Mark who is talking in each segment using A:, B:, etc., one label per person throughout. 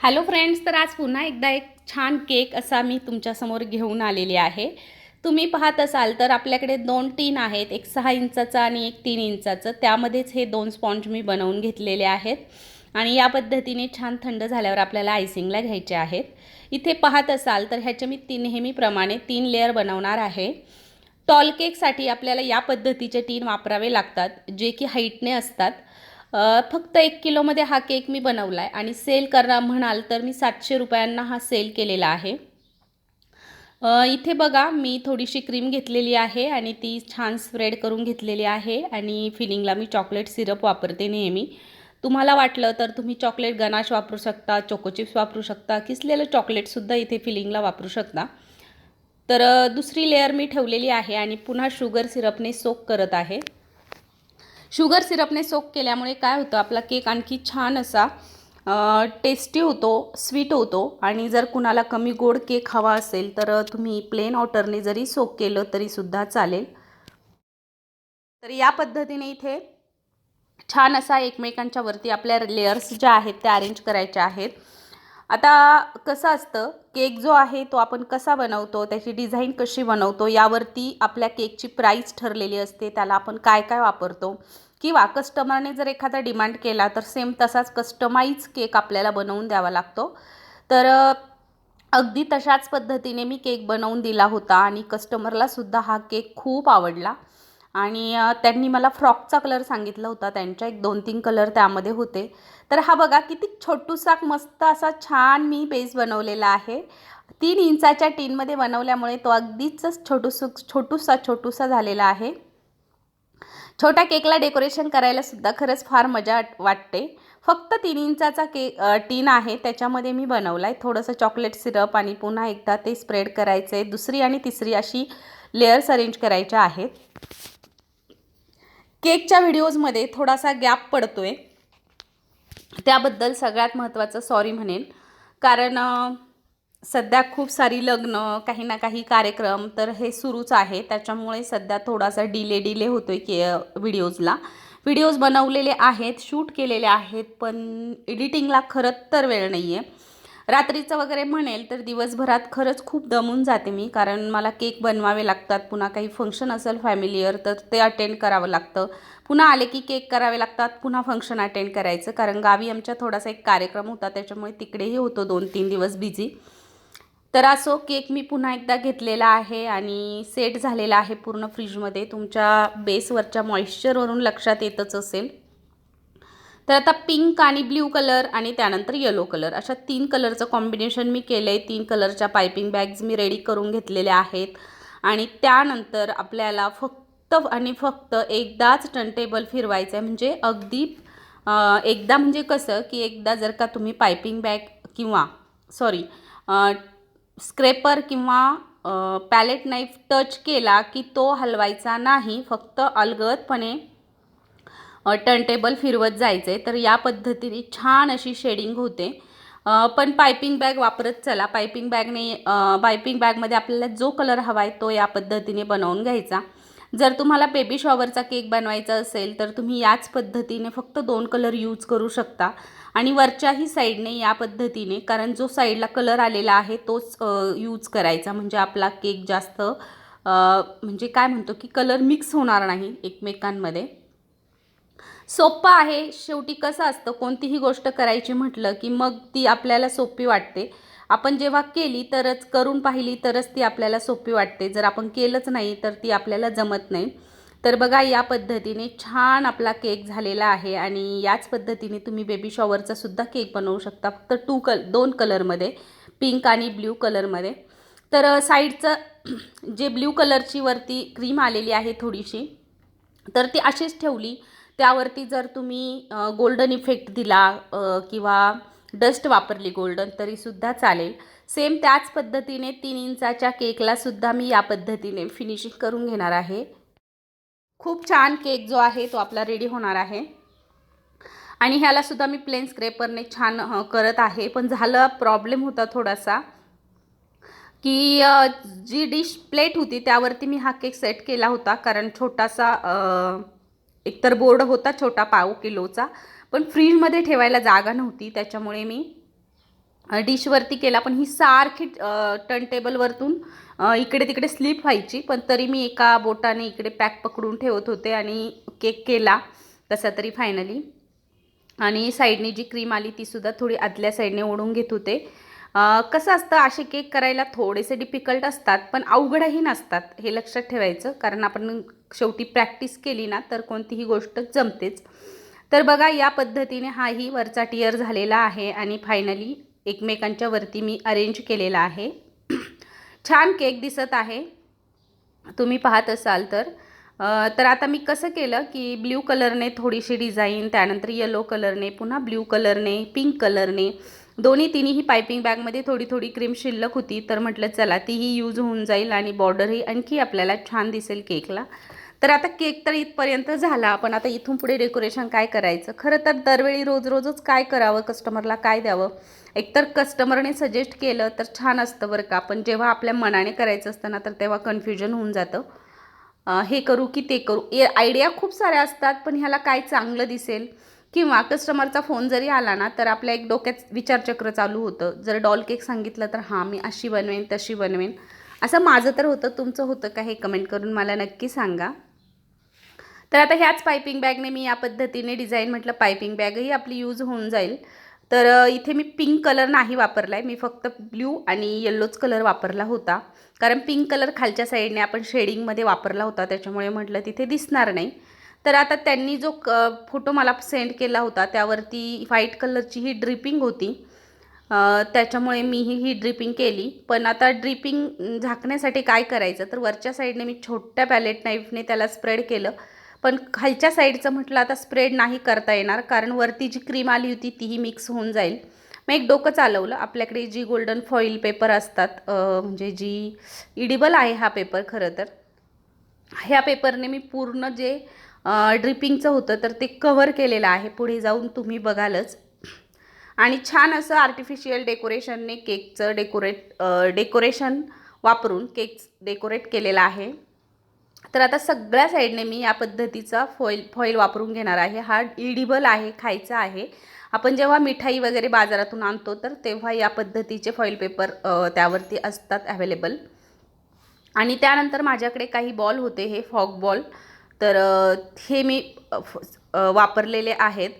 A: Hello friends तर आज पुन्हा एकदा एक छान केक असा मी तुमच्यासमोर घेऊन आलेली आहे. तुम्ही पाहत असाल तर आपल्याकडे दोन टीन आहेत एक सहा इंचाचा आणि एक तीन इंचाचं. त्यामध्येच हे दोन स्पॉन्ज मी बनवून घेतलेले आहेत. आणि या पद्धतीने छान थंड झाल्यावर आपल्याला आयसिंगला घ्यायचे आहेत. इथे पाहत असाल तर ह्याचे मी तीन नेहमीप्रमाणे तीन लेअर बनवणार आहे. टॉल केकसाठी आपल्याला या पद्धतीचे टीन वापरावे लागतात जे की हाईटने असतात. फक्त एक किलोमध्ये हा केक मी बनवला आहे आणि सेल करा म्हणाल तर मी सातशे रुपयांना हा सेल केलेला आहे. इथे बघा मी थोडीशी क्रीम घेतलेली आहे आणि ती छान स्प्रेड करून घेतलेली आहे आणि फिलिंगला मी चॉकलेट सिरप वापरते नेहमी. तुम्हाला वाटलं तर तुम्ही चॉकलेट गनाश वापरू शकता चोकोचिप्स वापरू शकता किसलेलं चॉकलेटसुद्धा इथे फिलिंगला वापरू शकता. तर दुसरी लेअर मी ठेवलेली आहे आणि पुन्हा शुगर सिरपने सोक करत आहे. शुगर सिरपने सोक केल्यामुळे काय होतं आपला केक आणखी छान असा टेस्टी होतो स्वीट होतो. आणि जर कुणाला कमी गोड केक हवा असेल तर तुम्ही प्लेन ऑटरने जरी सोक केलं तरीसुद्धा चालेल. तर या पद्धतीने इथे छान असा एकमेकांच्या वरती आपल्या लेयर्स ज्या आहेत त्या अरेंज करायच्या आहेत. आता कसं असतं केक जो आहे तो आपण कसा बनवतो त्याची डिझाईन कशी बनवतो यावरती आपल्या केकची प्राईस ठरलेली असते त्याला आपण काय काय वापरतो किंवा कस्टमरने जर एखादा डिमांड केला तर सेम तसाच कस्टमाइज केक आपल्याला बनवून द्यावा लागतो. तर अगदी तशाच पद्धतीने मी केक बनवून दिला होता आणि कस्टमरलासुद्धा हा केक खूप आवडला. आणि त्यांनी मला फ्रॉकचा कलर सांगितला होता. त्यांच्या एक दोन तीन कलर त्यामध्ये होते. तर हा बघा किती छोटूसा मस्त असा छान मी बेस बनवलेला आहे. तीन इंचाच्या टीनमध्ये बनवल्यामुळे तो अगदीच छोटूस छोटूसा छोटूसा झालेला आहे. छोट्या केकला डेकोरेशन करायला सुद्धा खरंच फार मजा वाटते. फक्त तीन इंचाचा केक टीन आहे. त्याच्यामध्ये मी बनवला आहे थोडंसं चॉकलेट सिरप आणि पुन्हा एकदा ते स्प्रेड करायचं आहे दुसरी आणि तिसरी अशी लेयर्स अरेंज करायच्या आहेत. केकच्या व्हिडिओजमध्ये थोडासा गॅप पडतो आहे त्याबद्दल सगळ्यात महत्त्वाचं सॉरी म्हणेन. कारण सध्या खूप सारी लग्न काही ना काही कार्यक्रम तर हे सुरूच आहे. त्याच्यामुळे सध्या थोडासा डिले डिले होतो आहे के व्हिडिओजला. व्हिडिओज बनवलेले आहेत शूट केलेले आहेत पण एडिटिंगला खरंच तर वेळ नाही आहे रात्रीचं वगैरे म्हणेल तर दिवसभरात खरंच खूप दमून जाते मी कारण मला केक बनवावे लागतात पुन्हा काही फंक्शन असेल फॅमिलीयर तर ते अटेंड करावं लागतं. पुन्हा आले की केक करावे लागतात पुन्हा फंक्शन अटेंड करायचं कारण गावी आमच्या थोडासा एक कार्यक्रम होता त्याच्यामुळे तिकडेही होतो दोन तीन दिवस बिझी तर असो केक मी पुन्हा एकदा घेतलेला आहे आणि सेट झालेला आहे पूर्ण फ्रीजमध्ये तुमच्या बेसवरच्या मॉइश्चरवरून लक्षात येतच असेल. तर आता पिंक आणि ब्ल्यू कलर आणि त्यानंतर येलो कलर अशा तीन कलरचं कॉम्बिनेशन मी केलं आहे तीन कलरच्या पायपिंग बॅग्स मी रेडी करून घेतलेल्या आहेत. आणि त्यानंतर आपल्याला फक्त आणि फक्त एकदाच टर्नटेबल फिरवायचं आहे म्हणजे अगदी एकदा म्हणजे कसं की एकदा जर का तुम्ही पायपिंग बॅग किंवा सॉरी स्क्रेपर किंवा पॅलेट नाईफ टच केला की तो हलवायचा नाही. फक्त अलगदपणे टर्नटेबल फिरवत जायचे. तर या पद्धतीने छान अशी शेडिंग होते. पण पायपिंग बॅग वापरत चला. पायपिंग बॅगने पायपिंग बॅगमध्ये आपल्याला जो कलर हवा आहे तो या पद्धतीने बनवून घ्यायचा. जर तुम्हाला बेबी शॉवरचा केक बनवायचा असेल तर तुम्ही याच पद्धतीने फक्त दोन कलर यूज करू शकता. आणि वरच्याही साईडने या पद्धतीने कारण जो साईडला कलर आलेला आहे तोच यूज करायचा. म्हणजे आपला केक जास्त म्हणजे काय म्हणतो की कलर मिक्स होणार नाही एकमेकांमध्ये. सोपं आहे. शेवटी कसं असतं कोणतीही गोष्ट करायची म्हटलं की मग ती आपल्याला सोपी वाटते. आपण जेव्हा केली तरच करून पाहिली तरच ती आपल्याला सोपी वाटते. जर आपण केलंच नाही तर ती आपल्याला जमत नाही. तर बघा या पद्धतीने छान आपला केक झालेला आहे आणि याच पद्धतीने तुम्ही बेबी शॉवरचा सुद्धा केक बनवू शकता. फक्त टू कल दोन कलरमध्ये पिंक आणि ब्ल्यू कलरमध्ये तर साईडचं जे ब्ल्यू कलरची वरती क्रीम आलेली आहे थोडीशी तर ती अशीच ठेवली. त्यावरती जर तुम्ही गोल्डन इफेक्ट दिला किंवा डस्ट वापरली गोल्डन तरीसुद्धा चालेल. सेम त्याच पद्धतीने तीन इंचाच्या केकलासुद्धा मी या पद्धतीने फिनिशिंग करून घेणार आहे. खूप छान केक जो आहे तो आपला रेडी होणार आहे. आणि ह्यालासुद्धा मी प्लेन स्क्रेपरने छान करत आहे. पण झालं प्रॉब्लेम होता थोडासा. की जी डिश प्लेट होती त्यावरती मी हा केक सेट केला होता. कारण छोटासा एकतर बोर्ड होता छोटा पाव किलोचा पण फ्रीजमध्ये ठेवायला जागा नव्हती त्याच्यामुळे मी डिशवरती केला. पण ही सारखी टर्न टेबलवरतून इकडे तिकडे स्लिप व्हायची पण तरी मी एका बोटाने इकडे पॅक पकडून ठेवत होते आणि केक केला कसा तरी फायनली आणि साईडने जी क्रीम आली तीसुद्धा थोडी आदल्या साईडने ओढून घेत होते. कसं असतं असे केक करायला थोडेसे डिफिकल्ट असतात पण अवघडही नसतात हे लक्षात ठेवायचं. कारण आपण शेवटी प्रॅक्टिस केली ना तर कोणतीही गोष्ट जमतेच. तर बघा या पद्धतीने हाही वरचा टियर झालेला आहे आणि फायनली एकमेकांच्या वरती मी अरेंज केलेला आहे. छान केक दिसत आहे. तुम्ही पाहत असाल तर. तर आता मी कसं केलं की ब्ल्यू कलरने थोडीशी डिझाईन त्यानंतर येलो कलरने पुन्हा ब्ल्यू कलरने पिंक कलरने दोन्ही तिन्ही पायपिंग बॅगमध्ये थोडी थोडी क्रीम शिल्लक होती. तर म्हटलं चला तीही यूज होऊन जाईल आणि बॉर्डरही आणखी आपल्याला छान दिसेल केकला. तर आता केक तर इथपर्यंत झाला पण आता इथून पुढे डेकोरेशन काय करायचं? खरं तर दरवेळी रोज रोजच काय करावं कस्टमरला काय द्यावं? एकतर कस्टमरने सजेस्ट केलं तर छान असतं बरं का पण जेव्हा आपल्या मनाने करायचं असतं ना तर तेव्हा कन्फ्युजन होऊन जातं. हे करू की ते करू. ए आयडिया खूप साऱ्या असतात पण ह्याला काय चांगलं दिसेल? किंवा कस्टमरचा फोन जरी आला ना तर आपल्या एक डोक्यात विचारचक्र चालू होतं. जर डॉल केक सांगितलं तर हां मी अशी बनवेन तशी बनवेन. असं माझं तर होतं. तुमचं होतं का हे कमेंट करून मला नक्की सांगा. तर आता ह्याच पायपिंग बॅगने मी या पद्धतीने डिझाईन म्हटलं पायपिंग बॅगही आपली यूज होऊन जाईल. तर इथे मी पिंक कलर नाही वापरला आहे मी फक्त ब्ल्यू आणि येल्लोच कलर वापरला होता. कारण पिंक कलर खालच्या साईडने आपण शेडिंगमध्ये वापरला होता. त्याच्यामुळे म्हटलं तिथे दिसणार नाही. तर आता त्यांनी जो क फोटो मला सेंड केला होता त्यावरती व्हाईट कलरची ही ड्रिपिंग होती. त्याच्यामुळे मी ही ही ड्रिपिंग केली. पण आता ड्रिपिंग झाकण्यासाठी काय करायचं? तर वरच्या साईडने मी छोट्या पॅलेट नाईफने त्याला स्प्रेड केलं. पण खालच्या साईडचं म्हटलं आता स्प्रेड नाही करता येणार. कारण वरती जी क्रीम आली होती तीही मिक्स होऊन जाईल. मग एक डोकं चालवलं. आपल्याकडे जी गोल्डन फॉईल पेपर असतात म्हणजे जी इडिबल आहे हा पेपर खरं तर. ह्या पेपरने मी पूर्ण जे ड्रिपिंगचं होतं तर ते कवर केलेलं आहे. पुढे जाऊन तुम्ही बघालच. आणि छान असं आर्टिफिशियल डेकोरेशनने केकचं डेकोरेट डेकोरेशन वापरून केक डेकोरेट केलेला आहे. तर आता सगळ्या साईडने मी या पद्धतीचा फॉईल फॉईल वापरून घेणार आहे. हा इडिबल आहे खायचा आहे. आपण जेव्हा मिठाई वगैरे बाजारातून आणतो तर तेव्हा या पद्धतीचे फॉईल पेपर त्यावरती असतात अवेलेबल आणि त्यानंतर माझ्याकडे काही बॉल होते हे फॉग बॉल तर हे मी वापरलेले आहेत.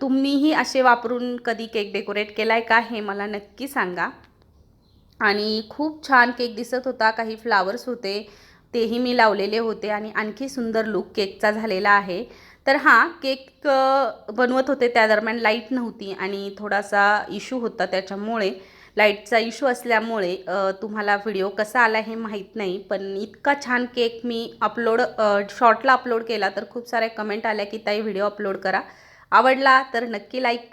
A: तुम्हीही असे वापरून कधी केक डेकोरेट केला आहे का हे मला नक्की सांगा. आणि खूप छान केक दिसत होता काही फ्लावर्स होते तेही मी लावलेले होते आणि आणखी सुंदर लुक केकचा झालेला आहे. तर हां केक बनवत होते त्या दरम्यान लाइट नव्हती आणि थोडासा इश्यू होता त्याच्यामुळे. लाईटचा इशू असल्यामुळे तुम्हाला व्हिडिओ कसा आला हे माहीत नाही पण इतका छान केक मी अपलोड शॉर्टला अपलोड केला तर खूप साऱ्या कमेंट आल्या की ताई व्हिडिओ अपलोड करा. आवडला तर नक्की लाईक करा.